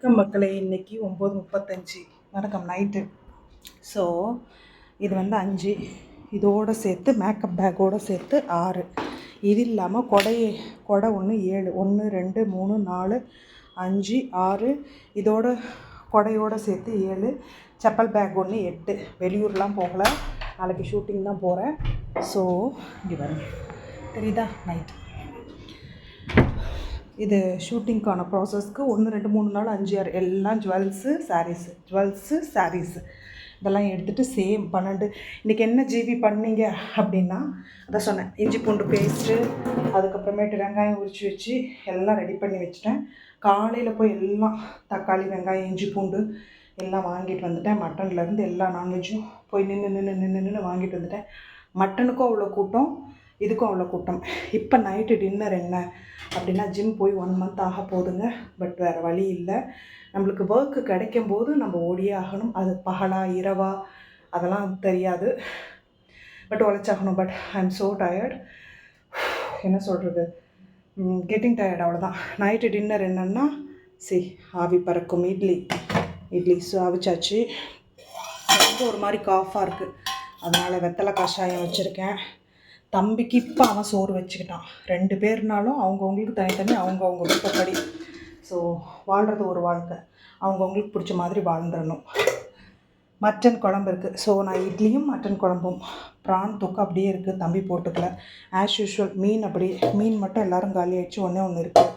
வணக்கம் மக்களே இன்னைக்கு ஒம்பது முப்பத்தஞ்சு. வணக்கம் நைட்டு. ஸோ இது வந்து அஞ்சு. இதோடு சேர்த்து மேக்கப் பேக்கோடு சேர்த்து ஆறு. இது இல்லாமல் கொடை கொடை ஒன்று ஏழு. ஒன்று ரெண்டு மூணு நாலு அஞ்சு ஆறு. இதோட கொடையோடு சேர்த்து ஏழு. செப்பல் பேக் ஒன்று எட்டு. வெளியூர்லாம் போகலை. நாளைக்கு ஷூட்டிங் தான் போகிறேன் ஸோ இங்கே வரேன் தெரியுதா? நைட்டு இது ஷூட்டிங்க்கான ப்ராசஸ்க்கு ஒன்று ரெண்டு மூணு நாள் அஞ்சு ஆறு எல்லாம் ஜுவல்ஸு சாரீஸு ஜுவல்ஸு சாரீஸு இதெல்லாம் எடுத்துகிட்டு சேம் பன்னெண்டு. இன்றைக்கி என்ன ஜிபி பண்ணீங்க அப்படின்னா அதான் சொன்னேன். இஞ்சி பூண்டு பேஸ்ட்டு அதுக்கப்புறமேட்டு வெங்காயம் உரித்து வச்சு எல்லாம் ரெடி பண்ணி வச்சுட்டேன். காலையில் போய் எல்லாம் தக்காளி வெங்காயம் இஞ்சி பூண்டு எல்லாம் வாங்கிட்டு வந்துட்டேன். மட்டன்லேருந்து எல்லா நான்வெஜ்ஜும் போய் நின்று நின்று நின்று நின்று வாங்கிட்டு வந்துட்டேன். மட்டனுக்கும் அவ்வளோ கூட்டம். இதுக்கும் அவ்வளோ கூட்டம். இப்போ நைட்டு டின்னர் என்ன? அப்படின்னா ஜிம் போய் ஒன் மந்த் ஆக போகுதுங்க பட் வேறு வழி இல்லை. நம்மளுக்கு ஒர்க்கு கிடைக்கும் போது நம்ம ஓடியே ஆகணும். அது பகலா இரவா அதெல்லாம் தெரியாது. But உழைச்சாகணும். But I am so tired என்ன சொல்கிறது கெட்டிங் டயர்ட் அவ்வளோதான் நைட்டு டின்னர் என்னென்னா சி ஆவி பறக்கும் இட்லி. இட்லி ஸோ அவிச்சாச்சு. ரொம்ப ஒரு மாதிரி காஃபாக இருக்குது அதனால் வெத்தலை கஷாயம் வச்சுருக்கேன். தம்பிக்கு இப்போ அவன் சோறு வச்சுக்கிட்டான். ரெண்டு பேர்னாலும் அவங்கவுங்களுக்கு தனித்தனி அவங்கவுங்க விருப்பப்படி. ஸோ வாழ்கிறது ஒரு வாழ்க்கை. அவங்கவுங்களுக்கு பிடிச்ச மாதிரி வாழ்ந்துடணும். மட்டன் குழம்பு இருக்குது ஸோ நான் இட்லியும் மட்டன் குழம்பும். ப்ரான் தொக்கு அப்படியே இருக்குது தம்பி போட்டுக்கல. ஆஸ் யூஷுவல் மீன் அப்படி மீன் மட்டும் எல்லோரும் காலி ஆகிடுச்சு ஒன்றே ஒன்று இருக்குது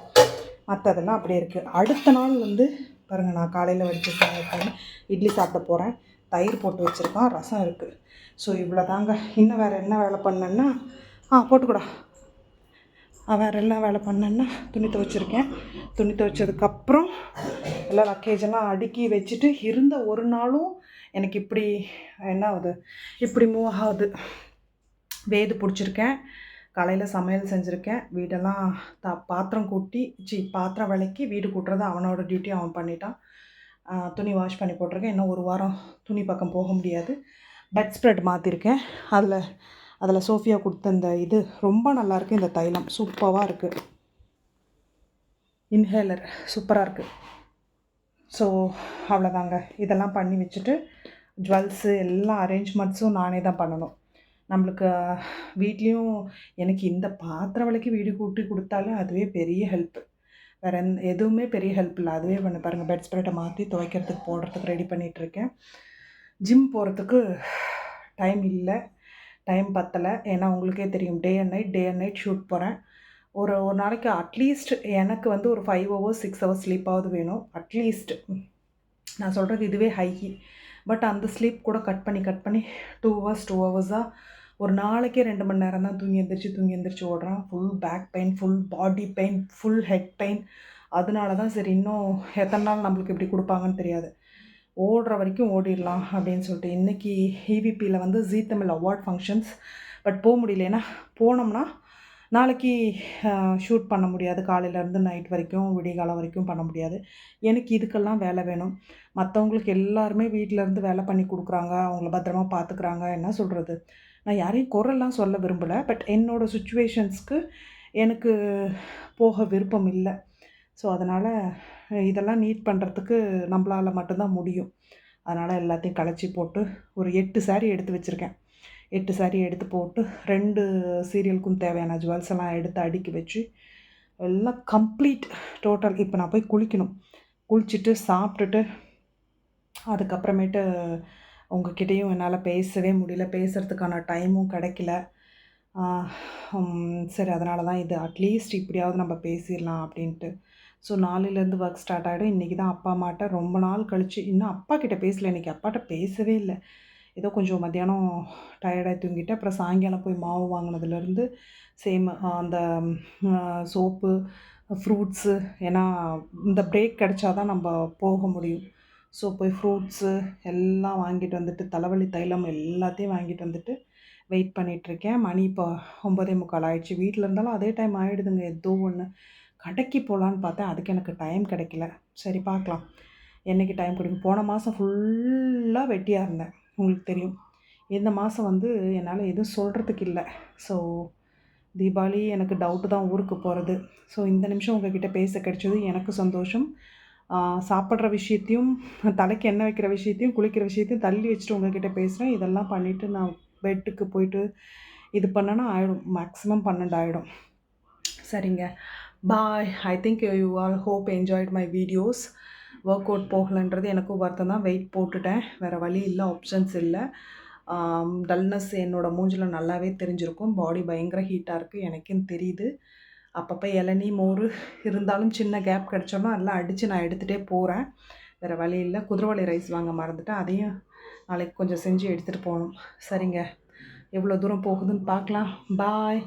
மற்றதெல்லாம் அப்படியே இருக்குது அடுத்த நாள் வந்து பாருங்கள் நான் காலையில் வடிச்சிருக்கேன் இட்லி சாப்பிட போகிறேன் தயிர் போட்டு வச்சுருக்கோம். ரசம் இருக்குது ஸோ இவ்வளோ தாங்க இன்னும் வேறு என்ன வேலை பண்ணேன்னா ஆ போட்டுக்கூடா. வேறு என்ன வேலை பண்ணேன்னா துணி துவைச்சிருக்கேன். துணி துவைச்சதுக்கப்புறம் எல்லாம் லக்கேஜெல்லாம் அடுக்கி வச்சுட்டு இருந்த ஒரு நாளும் எனக்கு இப்படி என்ன ஆகுது? இப்படி மூவ் ஆகுது. வேது பிடிச்சிருக்கேன். காலையில் சமையல் செஞ்சுருக்கேன். வீடெல்லாம் த பாத்திரம் கூட்டி சி பாத்திரம் விளக்கி வீடு கூட்டுறது அவனோட டியூட்டி அவன் பண்ணிட்டான். துணி வாஷ் பண்ணி போட்டிருக்கேன். இன்னும் ஒரு வாரம் துணி பக்கம் போக முடியாது. பெட் ஸ்ப்ரெட் மாற்றிருக்கேன் அதில் அதில் சோஃபியா கொடுத்த இந்த இது ரொம்ப நல்லாயிருக்கு இந்த தைலம் சூப்பராக இருக்குது இன்ஹேலர் சூப்பராக இருக்குது ஸோ அவ்வளோதாங்க இதெல்லாம் பண்ணி வச்சுட்டு ஜுவல்ஸு எல்லா அரேஞ்ச்மெண்ட்ஸும் நானே தான் பண்ணணும். நம்மளுக்கு வீட்லேயும் எனக்கு இந்த பாத்திரம் விலைக்கு வீடு கூட்டி கொடுத்தாலே அதுவே பெரிய ஹெல்ப்பு வேறு எந்த எதுவுமே பெரிய ஹெல்ப் இல்லை. அதுவே பண்ண பாருங்கள் பெட் ஸ்ப்ரெட்டை மாற்றி துவைக்கிறதுக்கு போடுறதுக்கு ரெடி பண்ணிகிட்ருக்கேன் ஜிம் போகிறதுக்கு டைம் இல்லை டைம் பத்தலை. ஏன்னா உங்களுக்கே தெரியும் day and night day and night shoot போகிறேன் ஒரு ஒரு நாளைக்கு அட்லீஸ்ட் எனக்கு வந்து ஒரு ஃபைவ் ஹவர்ஸ் சிக்ஸ் ஹவர்ஸ் ஸ்லீப்பாவது வேணும். அட்லீஸ்ட் நான் சொல்கிறது இதுவே ஹை பட் அந்த ஸ்லீப் கூட கட் பண்ணி கட் பண்ணி டூ ஹவர்ஸ் டூ ஹவர்ஸாக ஒரு நாளைக்கே ரெண்டு மணி நேரம் தான் தூங்கி எந்திரிச்சு தூங்கி எந்திரிச்சு ஓடுறான். Full back pain full body pain full head pain அதனால தான் சரி இன்னும் எத்தனை நாள் நம்மளுக்கு இப்படி கொடுப்பாங்கன்னு தெரியாது. ஓடுற வரைக்கும் ஓடிடலாம் அப்படின்னு சொல்லிட்டு இன்றைக்கி இவிபியில் வந்து Zee Tamil award functions but போக முடியல ஏன்னா போனோம்னா நாளைக்கு ஷூட் பண்ண முடியாது. காலையிலேருந்து நைட் வரைக்கும் விடிகாலம் வரைக்கும் பண்ண முடியாது. எனக்கு இதுக்கெல்லாம் வேலை வேணும். மற்றவங்களுக்கு எல்லாருமே வீட்டிலேருந்து வேலை பண்ணி கொடுக்குறாங்க. அவங்கள பத்திரமா பார்த்துக்குறாங்க. என்ன சொல்கிறது நான் யாரையும் குரல்லாம் சொல்ல விரும்பலை. பட் என்னோடய சுச்சுவேஷன்ஸ்க்கு எனக்கு போக விருப்பம் இல்லை. ஸோ அதனால் இதெல்லாம் நீட் பண்ணுறதுக்கு நம்மளால் மட்டும்தான் முடியும். அதனால் எல்லாத்தையும் களைச்சி போட்டு ஒரு எட்டு சாரீ எடுத்து வச்சுருக்கேன். எட்டு சாரீ எடுத்து போட்டு ரெண்டு சீரியலுக்கும் தேவையான ஜுவல்ஸ் எல்லாம் எடுத்து அடுக்கி வச்சு எல்லாம் கம்ப்ளீட் டோட்டல் இப்போ நான் போய் குளிக்கணும். குளிச்சுட்டு சாப்பிட்டுட்டு அதுக்கப்புறமேட்டு உங்ககிட்டேயும் என்னால் பேசவே முடியல. பேசுகிறதுக்கான டைமும் கிடைக்கல. சரி அதனால தான் இது அட்லீஸ்ட் இப்படியாவது நம்ம பேசிடலாம் அப்படின்ட்டு. ஸோ நாளையிலேருந்து ஒர்க் ஸ்டார்ட் ஆகிடும் இன்றைக்கி தான் அப்பா அம்மாட்ட ரொம்ப நாள் கழித்து இன்னும் அப்பா கிட்டே பேசல. இன்றைக்கி அப்பாட்ட பேசவே இல்லை. ஏதோ கொஞ்சம் மத்தியானம் டயர்டாக தூங்கிட்டு அப்புறம் சாயங்காலம் போய் மாவு வாங்கினதுலேருந்து சேம் அந்த சோப்பு ஃப்ரூட்ஸு ஏன்னா இந்த பிரேக் கிடச்சா தான் நம்ம போக முடியும். ஸோ போய் ஃப்ரூட்ஸு எல்லாம் வாங்கிட்டு வந்துட்டு தலைவலி தைலம் எல்லாத்தையும் வாங்கிட்டு வந்துட்டு வெயிட் பண்ணிகிட்ருக்கேன் மணி இப்போ ஒம்பதே முக்கால் ஆயிடுச்சு. வீட்டில் இருந்தாலும் அதே டைம் ஆகிடுதுங்க ஏதோ ஒன்று கடைக்கு போகலான்னு பார்த்தேன். அதுக்கு எனக்கு டைம் கிடைக்கல. சரி பார்க்கலாம். என்றைக்கு டைம் கிடைக்கும்? போன மாதம் ஃபுல்லாக வெட்டியாக இருந்தேன். உங்களுக்கு தெரியும். இந்த மாதம் வந்து என்னால் எதுவும் சொல்கிறதுக்கு இல்லை. ஸோ தீபாவளி எனக்கு டவுட்டு தான் ஊருக்கு போகிறது ஸோ இந்த நிமிஷம் உங்ககிட்ட பேச கிடைச்சது எனக்கு சந்தோஷம். சாப்பிட்ற விஷயத்தையும் தலைக்கு எண்ணெய் வைக்கிற விஷயத்தையும் குளிக்கிற விஷயத்தையும் தள்ளி வச்சுட்டு உங்ககிட்ட பேசுகிறேன் இதெல்லாம் பண்ணிவிட்டு நான் பெட்டுக்கு போயிட்டு இது பண்ணேன்னா ஆகிடும் மேக்ஸிமம் பன்னெண்டு ஆகிடும் சரிங்க. Bye I think you all hope enjoyed my videos work out போகலன்றது எனக்கும் வருத்தம் தான். வெயிட் போட்டுட்டேன். வேறு வழி இல்லை. ஆப்ஷன்ஸ் இல்லை. டல்னஸ் என்னோடய மூஞ்சில் நல்லாவே தெரிஞ்சிருக்கும். பாடி பயங்கர ஹீட்டாக இருக்குது எனக்கும் தெரியுது. அப்பப்போ இளநீ மோர் இருந்தாலும் சின்ன கேப் கிடச்சோன்னா எல்லாம் அடித்து நான் எடுத்துகிட்டே போகிறேன் வேறு வழி இல்லை. குதிரவாளி ரைஸ் வாங்க மறந்துட்டேன். அதையும் நாளைக்கு கொஞ்சம் செஞ்சு எடுத்துகிட்டு போகணும். சரிங்க. எவ்வளோ தூரம் போகுதுன்னு பார்க்கலாம். Bye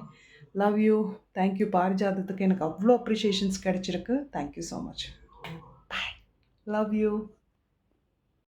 love you thank you பாரிஜாதத்துக்கு எனக்கு அவ்வளோ அப்ரிஷியேஷன்ஸ் கிடச்சிருக்கு. Thank you so much bye love you